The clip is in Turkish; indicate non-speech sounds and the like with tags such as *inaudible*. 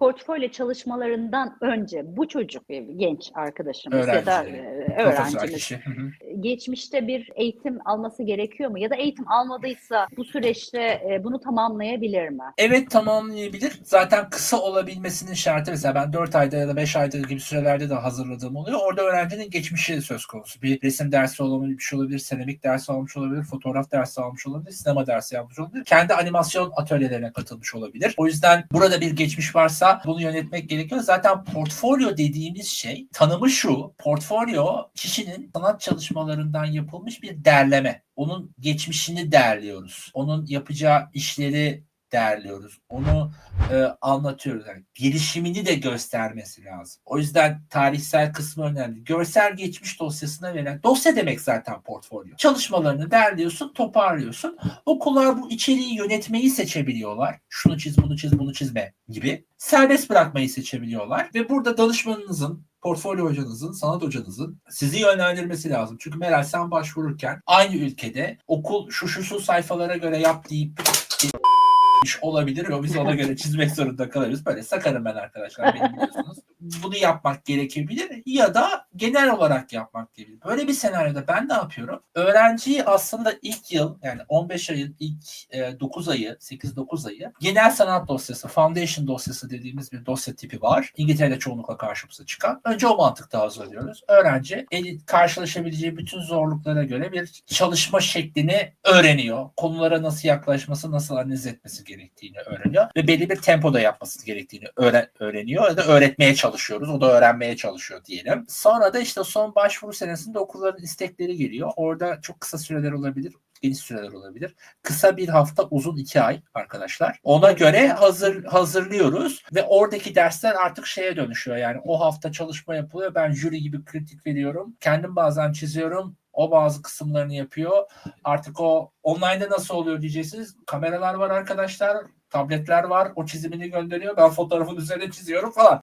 portfolyo çalışmalarından önce bu çocuk, e, genç arkadaşımız ya da Öğrenci, e, öğrencimiz geçmişte bir eğitim alması gerekiyor mu? Ya da eğitim almadıysa bu süreçte e, bunu tamamlayabilir mi? Evet tamamlayabilir. Zaten kısa olabilmesinin şartı mesela ben 4 ayda ya da 5 ayda gibi sürelerde de hazırladığım oluyor. Orada öğrencinin geçmişi söz konusu. Bir resim dersi olabilir, bir şey olabilir, seramik dersi almış olabilir, fotoğraf dersi almış olabilir, sinema dersi yapmış olabilir. Kendi animasyon atölyelerine katılmış olabilir. O yüzden burada bir geçmiş varsa bunu yönetmek gerekiyor. Zaten portfolyo dediğimiz şey tanımı şu. Portfolyo kişinin sanat çalışmalarından yapılmış bir derleme. Onun geçmişini derliyoruz. Onun yapacağı işleri derliyoruz. Onu e, anlatıyoruz. Yani gelişimini de göstermesi lazım. O yüzden tarihsel kısmı önemli. Görsel geçmiş dosyasına verilen dosya demek zaten portfolyo. Çalışmalarını derliyorsun, toparlıyorsun. Okullar bu içeriği yönetmeyi seçebiliyorlar. Şunu çiz, bunu çiz, bunu çizme gibi. Serbest bırakmayı seçebiliyorlar ve burada danışmanınızın portfolyo hocanızın, sanat hocanızın sizi yönlendirmesi lazım. Çünkü Meral sen başvururken aynı ülkede okul şu şu şu sayfalara göre yap deyip olabilir ve biz ona göre *laughs* çizmek zorunda kalırız. Böyle sakarım ben arkadaşlar beni biliyorsunuz. Bunu yapmak gerekebilir ya da genel olarak yapmak gerekebilir. Böyle bir senaryoda ben ne yapıyorum? Öğrenciyi aslında ilk yıl yani 15 ayın ilk e, 9 ayı, 8-9 ayı genel sanat dosyası, foundation dosyası dediğimiz bir dosya tipi var. İngiltere'de çoğunlukla karşımıza çıkan. Önce o mantıkta hazırlıyoruz. Öğrenci karşılaşabileceği bütün zorluklara göre bir çalışma şeklini öğreniyor. Konulara nasıl yaklaşması, nasıl analiz etmesi gerektiğini öğreniyor ve belli bir tempoda yapması gerektiğini öğren öğreniyor ya da öğretmeye çalışıyoruz. O da öğrenmeye çalışıyor diyelim. Sonra da işte son başvuru senesinde okulların istekleri geliyor. Orada çok kısa süreler olabilir, geniş süreler olabilir. Kısa bir hafta, uzun iki ay arkadaşlar. Ona göre hazır hazırlıyoruz ve oradaki dersler artık şeye dönüşüyor. Yani o hafta çalışma yapılıyor. Ben jüri gibi kritik veriyorum. Kendim bazen çiziyorum. O bazı kısımlarını yapıyor. Artık o online'da nasıl oluyor diyeceksiniz. Kameralar var arkadaşlar. Tabletler var. O çizimini gönderiyor. Ben fotoğrafın üzerine çiziyorum falan.